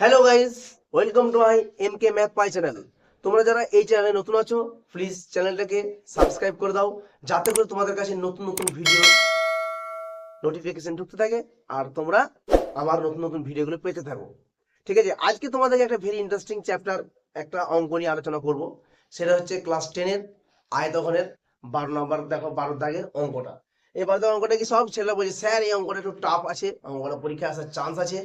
Hello guys welcome to my M K math pi channel তোমরা যারা এই চ্যানেলে নতুন আছো প্লিজ চ্যানেলটাকে সাবস্ক্রাইব করে দাও, যাতে করে তোমাদের কাছে নতুন নতুন ভিডিও নোটিফিকেশন ঢুকতে থাকে আর তোমরা আমার নতুন নতুন ভিডিওগুলো পেতে থাকো। ঠিক আছে? আজকে তোমাদেরকে একটা ভেরি ইন্টারেস্টিং চ্যাপ্টার একটা অঙ্ক নিয়ে আলোচনা করব। সেটা হচ্ছে ক্লাস টেনের আয়তঘনের বারো নম্বর দেখো বারো দাগের অঙ্কটা। এবার তো অঙ্কটা কি সব ছেলে বলছে, স্যার, এই অঙ্কটা একটু টাফ আছে, অঙ্কটা পরীক্ষা আসার চান্স আছে।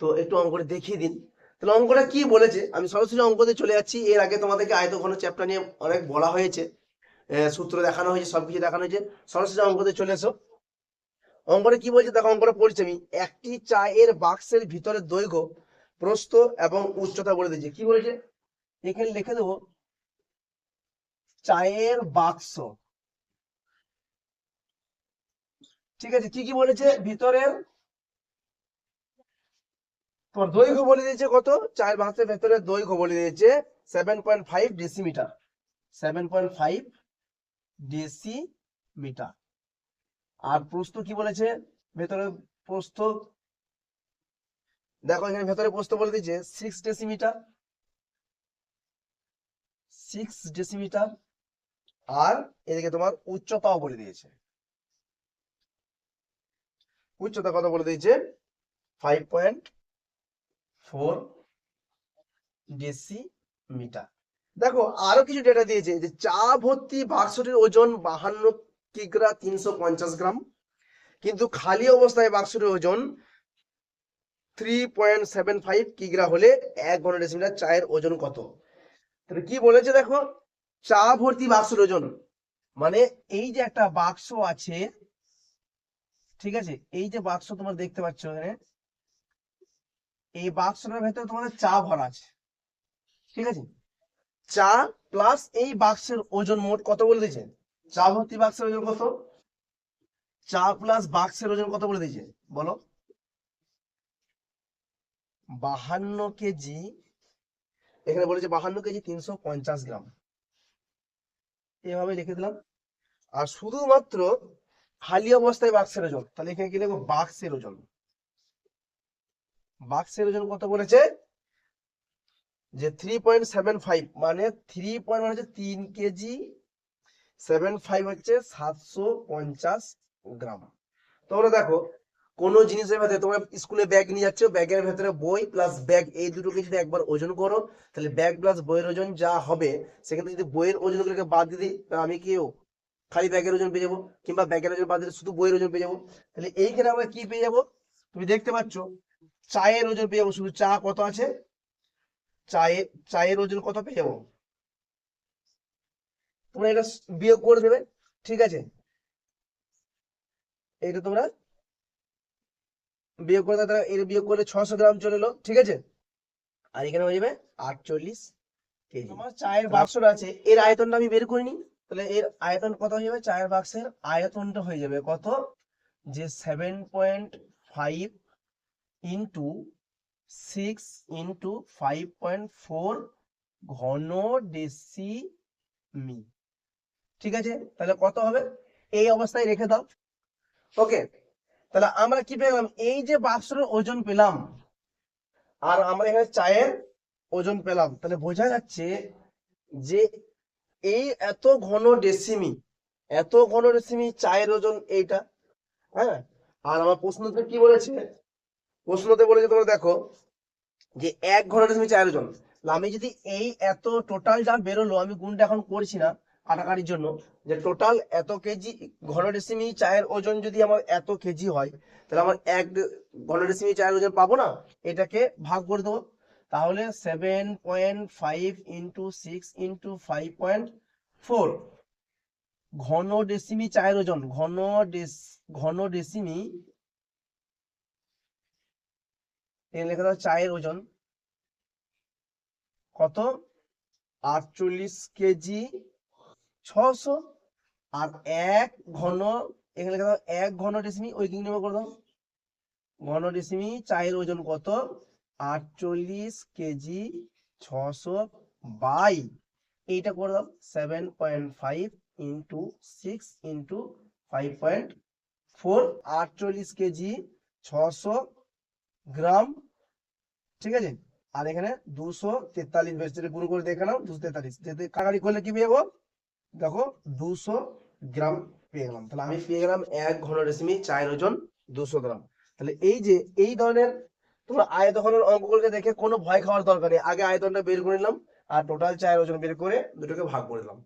তো একটু অঙ্কটা দেখিয়ে দিন। তাহলে অঙ্কটা কি বলেছে? আমি সরাসরি অঙ্কতে চলে যাচ্ছি। এর আগে তোমাদেরকে আয়তঘন চ্যাপ্টার নিয়ে অনেক বলা হয়েছে। সূত্র দেখানো হয়েছে, সবকিছু দেখানো হয়েছে। সরাসরি অঙ্কতে চলে এসো। অঙ্কটা কি বলছে? দেখো অঙ্কটা পড়ছি আমি। একটি চায়ের বাক্সের ভিতরে দৈর্ঘ্য, প্রস্থ এবং উচ্চতা বলে দিয়েছে। কি বলেছে? এখানে লিখে দেবো। চায়ের বাক্স। ঠিক আছে? কি কি বলেছে? ভিতরের তোমার দৈর্ঘ্য বলে দিয়েছে কত? চার ভেতরে দৈর্ঘ্য বলে দিয়েছে seven point five decimetre seven point five decimetre আর কি বলেছে? ভেতরে প্রস্থ দেখো এখানে ভেতরে প্রস্থ বলে দিয়েছে সিক্স ডেসিমিটার সিক্স ডেসিমিটার আর এদিকে তোমার উচ্চতাও বলে দিয়েছে। উচ্চতা কত বলে দিয়েছে? ফাইভ পয়েন্ট ফোর ডেসিমিটার দেখো, আরও কিছু ডেটা দিয়েছে, যে চা ভর্তি বাক্সটির ওজন বাহান্ন কিগ্রা তিনশো পঞ্চাশ গ্রাম, কিন্তু খালি অবস্থায় বাক্সটির ওজন থ্রি পয়েন্ট সেভেন ফাইভ কিগ্রা হলে এক ঘন ডেসিমিটার চায়ের ওজন কত? তাহলে কি বলেছে দেখো? চা ভর্তি বাক্সের ওজন মানে এই যে একটা বাক্স আছে, ঠিক আছে? এই যে বাক্স তোমরা দেখতে পাচ্ছ এখানে এই বাক্সটার ভেতরে তোমাদের চা ভরা আছে। ঠিক আছে? চা প্লাস এই বাক্সের ওজন মোট কত বলে দিয়েছে? চা ভর্তি বাক্সের ওজন কত? চা প্লাস বাক্সের ওজন কত বলে দিয়েছে? বলো। বাহান্ন কেজি, এখানে বলেছে বাহান্ন কেজি তিনশো পঞ্চাশ গ্রাম। এভাবে লিখে দিলাম। আর শুধুমাত্র খালি অবস্থায় বাক্সের ওজন, তাহলে এখানে কি লিখব? বাক্সের ওজন। বাক্সের ওজন কত বলেছে? যে থ্রি পয়েন্ট সেভেন ফাইভ মানে থ্রি পয়েন্ট হচ্ছে তিন কেজি সেভেন ফাইভ হচ্ছে সাতশো পঞ্চাশ গ্রাম। তোমরা দেখো, কোনো জিনিসের ভেতরে তোমরা স্কুলে ব্যাগ নিয়ে যাচ্ছ ব্যাগের ভেতরে বই প্লাস ব্যাগ এই দুটোকে যদি একবার ওজন করো, তাহলে ব্যাগ প্লাস বইয়ের ওজন যা হবে সেখানে যদি বইয়ের ওজনগুলোকে বাদ দিই আমি কি খালি ব্যাগের ওজন পেয়ে যাব, কিংবা ব্যাগের ওজন বাদ দিলে শুধু বইয়ের ওজন পেয়ে যাব। তাহলে এইখানে আমরা কি পেয়ে যাব? তুমি দেখতে পাচ্ছ চায়ের ওজন পেয়ে যাব শুধু চা কত আছে? চায়ের চায়ের ওজন কত পেয়ে যাব? তোমরা এটা বিয়োগ করে দেবে ঠিক আছে? এইটা তোমরা বিয়োগ করে দাও এটা বিয়োগ করলে ছশো গ্রাম চলে এলো ঠিক আছে? আর এখানে হয়ে যাবে আটচল্লিশ কেজি। তোমার চায়ের বাক্সটা আছে এর আয়তনটা আমি বের করিনি তাহলে এর আয়তন কত হয়ে যাবে? চায়ের বাক্সের আয়তনটা হয়ে যাবে কত? যে seven point five into six into five point four ঘন ডেসিমি ঠিক আছে? তাহলে কত হবে? এই অবস্থায় রেখে দাও। ওকে, তাহলে আমরা কি পেলাম এই যে বাক্সের ওজন পেলাম, আর আমরা এখানে চায়ের ওজন পেলাম। তাহলে বোঝা যাচ্ছে যে এই এত ঘন ডেসিমি এত ঘন ডেসিমি চায়ের ওজন এইটা হ্যাঁ? আর আমার প্রশ্নতে কি বলেছে? প্রশ্নতে বলেছে তোমরা দেখো যে এক ঘন ডেসিমি চায়ের ওজন আমি যদি এই এত টোটাল যা বেরোলো, আমি গুণটা এখন করছি না কাটাকাটির জন্য, যে টোটাল এত কেজি ঘন ডেসিমি চায়ের ওজন যদি আমার এত কেজি হয়, তাহলে আমার এক ঘন ডেসিমি চায়ের ওজন পাবো না? এটাকে ভাগ করে দেবো। তাহলে seven point five into six into five point four ঘন ডেসিমি চায়ের ওজন, ঘন ডেস ঘন ডেসিমি এখানে লেখা দাও চায়ের ওজন কত? আটচল্লিশ কেজি ছশো। আর এক ঘন, এখানে লেখা এক ঘন ডেসিমি ওই কিং করে দাও। ঘন ডেসিমি চায়ের ওজন কত? আটচল্লিশ কেজি ছশো বাই। এইটা করে দাও seven point five into six into five point four আটচল্লিশ কেজি ছশো গ্রাম, ঠিক আছে? আর এখানে দুশো তেতাল্লিশ বেশ গুণ করে দেখে নাও, দুশো তেতাল্লিশ। যেহেতু কাটাকাটি করলে কি পেয়ে যাব? দেখো, দুশো গ্রাম পেয়ে গেলাম। তাহলে আমি পেয়ে গেলাম এক ঘন রেশমি চায়ের ওজন দুশো গ্রাম। তাহলে এই যে, এই ধরনের তোমরা আয়তঘনের অঙ্কগুলোকে দেখে কোনো ভয় খাওয়ার দরকার নেই। আগে আয়তনটা বের করে নিলাম, আর টোটাল চায়ের ওজন বের করে দুটোকে ভাগ করে দিলাম।